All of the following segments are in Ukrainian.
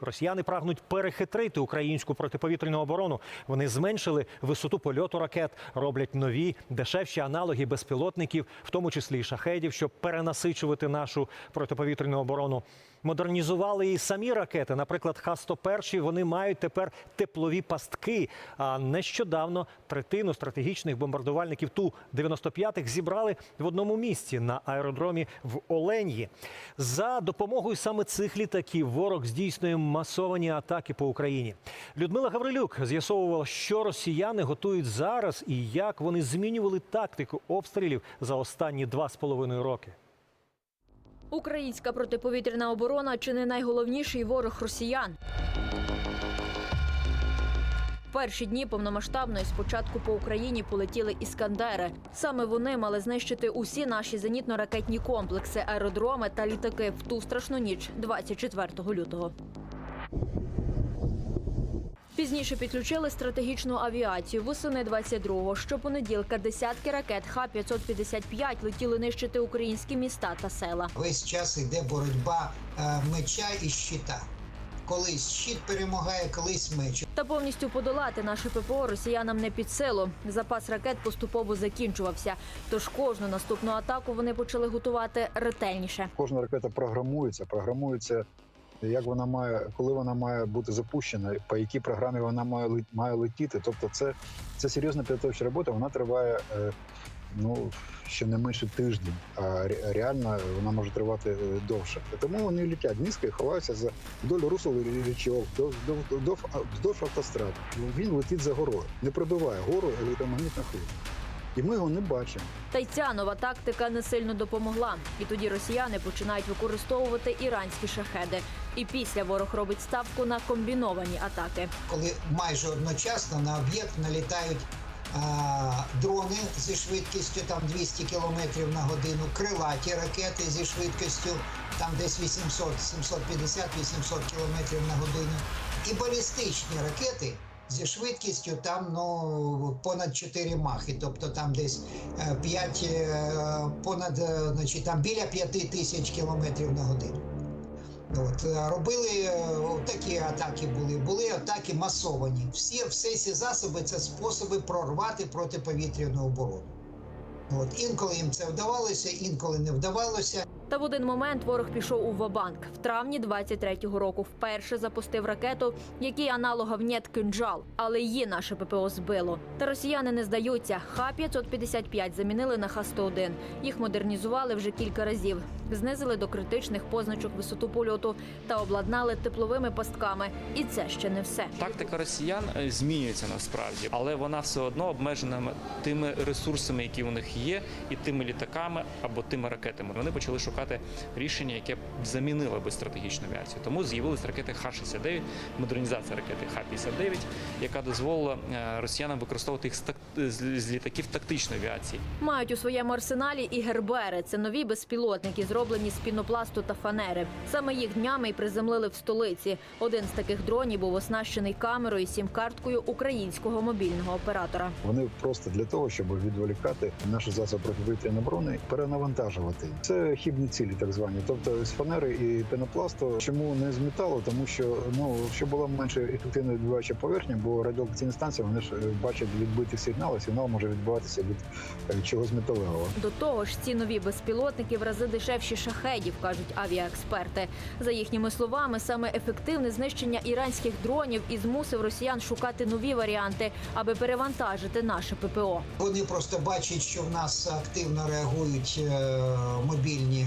Росіяни прагнуть перехитрити українську протиповітряну оборону. Вони зменшили висоту польоту ракет, роблять нові дешевші аналоги безпілотників, в тому числі і шахедів, щоб перенасичувати нашу протиповітряну оборону. Модернізували і самі ракети. Наприклад, Х-101 вони мають тепер теплові пастки. А нещодавно третину стратегічних бомбардувальників Ту-95 зібрали в одному місці на аеродромі в Оленї. За допомогою саме цих літаків ворог здійснює масовані атаки по Україні. Людмила Гаврилюк з'ясовувала, що росіяни готують зараз і як вони змінювали тактику обстрілів за останні два з половиною роки. Українська протиповітряна оборона чи не найголовніший ворог росіян. Перші дні повномасштабної спочатку по Україні полетіли іскандери. Саме вони мали знищити усі наші зенітно-ракетні комплекси, аеродроми та літаки в ту страшну ніч 24 лютого. Пізніше підключили стратегічну авіацію. Восени 22-го. Щопонеділка десятки ракет Х-555 летіли нищити українські міста та села. Весь час йде боротьба е, меча і щита. Колись щит перемагає, колись меч. Та повністю подолати наше ППО росіянам не під силу. Запас ракет поступово закінчувався. Тож кожну наступну атаку вони почали готувати ретельніше. Кожна ракета програмується, програмується, як вона має, коли вона має бути запущена, по якій програмі вона має має летіти. Тобто, це, це серйозна підготовча робота. Вона триває е, ну щонайменше тиждень, а реально вона може тривати е, довше. Тому вони летять низько і ховаються за вдоль русел річок, вздовж автострад. Він летить за горою, не пробиває гору електромагнітна хвиля. І ми його не бачимо. Та й ця нова тактика не сильно допомогла. І тоді росіяни починають використовувати іранські шахеди. І після ворог робить ставку на комбіновані атаки. Коли майже одночасно на об'єкт налітають а, дрони зі швидкістю там 200 км на годину, крилаті ракети зі швидкістю там десь 800, 750, 800 км на годину, і балістичні ракети. Зі швидкістю там ну понад 4 махи, тобто там десь 5, понад е, значить, там біля 5 тисяч кілометрів на годину. От, е, робили е, такі атаки були. Були атаки масовані. Всі, всі ці засоби це способи прорвати протиповітряну оборону. От, інколи їм це вдавалося, інколи не вдавалося. Та в один момент ворог пішов у Вабанк. В травні 23-го року вперше запустив ракету, який аналогав «Нєт кинджал, але її наше ППО збило. Та росіяни не здаються. Х-555 замінили на Х-101. Їх модернізували вже кілька разів, знизили до критичних позначок висоту польоту та обладнали тепловими пастками. І це ще не все. Тактика росіян е, змінюється насправді, але вона все одно обмежена тими ресурсами, які у них є, і тими літаками або тими ракетами. Вони почали шукати рішення, яке б замінило би стратегічну авіацію. Тому з'явились ракети Х-69, модернізація ракети Х-59, яка дозволила е, росіянам використовувати їх з, так- з з літаків тактичної авіації. Мають у своєму арсеналі і гербери. Це нові безпілотники, зроблені з пінопласту та фанери. Саме їх днями й приземлили в столиці. Один з таких дронів був оснащений камерою і сім-карткою українського мобільного оператора. Вони просто для того, щоб відволікати наші засоби протиповітряної оборони, перенавантажувати. Це хібні цілі, так звані. Тобто з фанери і пенопласту. Чому не з металу? Тому що ну щоб була менше ефективна відбиваюча поверхня, бо радіолокаційні станції вони ж е, бачать відбитий сигнал, і сигнал може відбуватися від е, чогось металевого. До того ж, ці нові безпілотники в рази дешевші шахедів, кажуть авіаексперти. За їхніми словами, саме ефективне знищення іранських дронів і змусив росіян шукати нові варіанти, аби перевантажити наше ППО. Вони просто бачать, що в нас активно реагують е, мобільні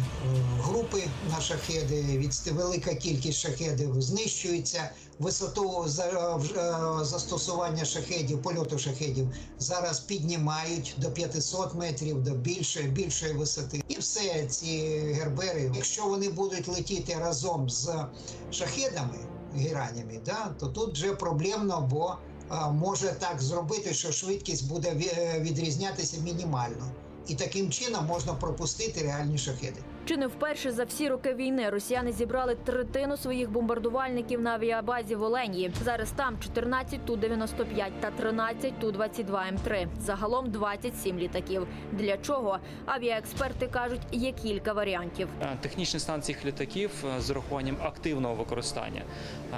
групи на шахеди. Відст- велика кількість шахедів знищується. Висоту за, е, е, застосування шахедів, польоту шахедів зараз піднімають до 500 метрів, до більшої, більшої висоти. І все ці гербери, якщо вони будуть летіти разом з шахедами, геранями, да, то тут вже проблемно, бо може так зробити, що швидкість буде е, відрізнятися мінімально. І таким чином можна пропустити реальні шахеди. Чи не вперше за всі роки війни росіяни зібрали третину своїх бомбардувальників на авіабазі в Оленії. Зараз там 14 Ту-95 та 13 Ту-22 М3. Загалом 27 літаків. Для чого? Авіаексперти кажуть, є кілька варіантів. Е, Технічний стан цих літаків е, з урахуванням активного використання е,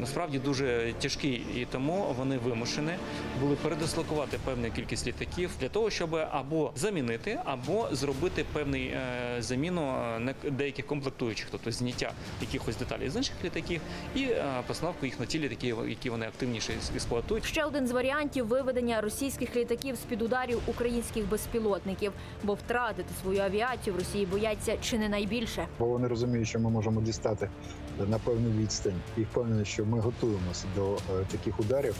насправді дуже тяжкий, і тому вони вимушені були передислокувати певну кількість літаків для того, щоб або замінити, або зробити певний заміну е, не- деяких комплектуючих, тобто зняття якихось деталей з інших літаків і е, постановку їх на ті літаки, які вони активніше експлуатують. Ще один з варіантів виведення російських літаків з під ударів українських безпілотників, бо втратити свою авіацію в Росії бояться чи не найбільше. бо вони розуміють, що ми можемо дістати на певну відстань, і впевнені, що ми готуємося до е, таких ударів.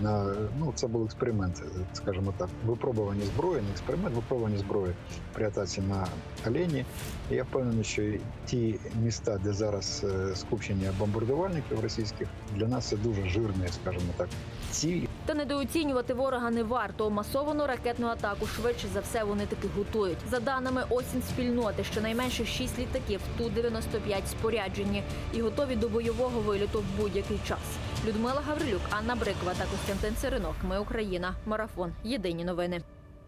На ну це був експеримент, скажімо так, випробування зброї, не експеримент, випробування зброї при атаці на Олені. І я впевнений, що ті міста, де зараз е, скупчення бомбардувальників російських, для нас це дуже жирний, скажімо так, ціль. Та недооцінювати ворога не варто. Масовану ракетну атаку швидше за все вони таки готують. За даними осінь спільноти, щонайменше 6 літаків Ту-95 споряджені і готові до бойового виліту в будь-який час. Людмила Гаврилюк, Анна Брикова та Костянтин Циринок. Ми Україна. Марафон. Єдині новини.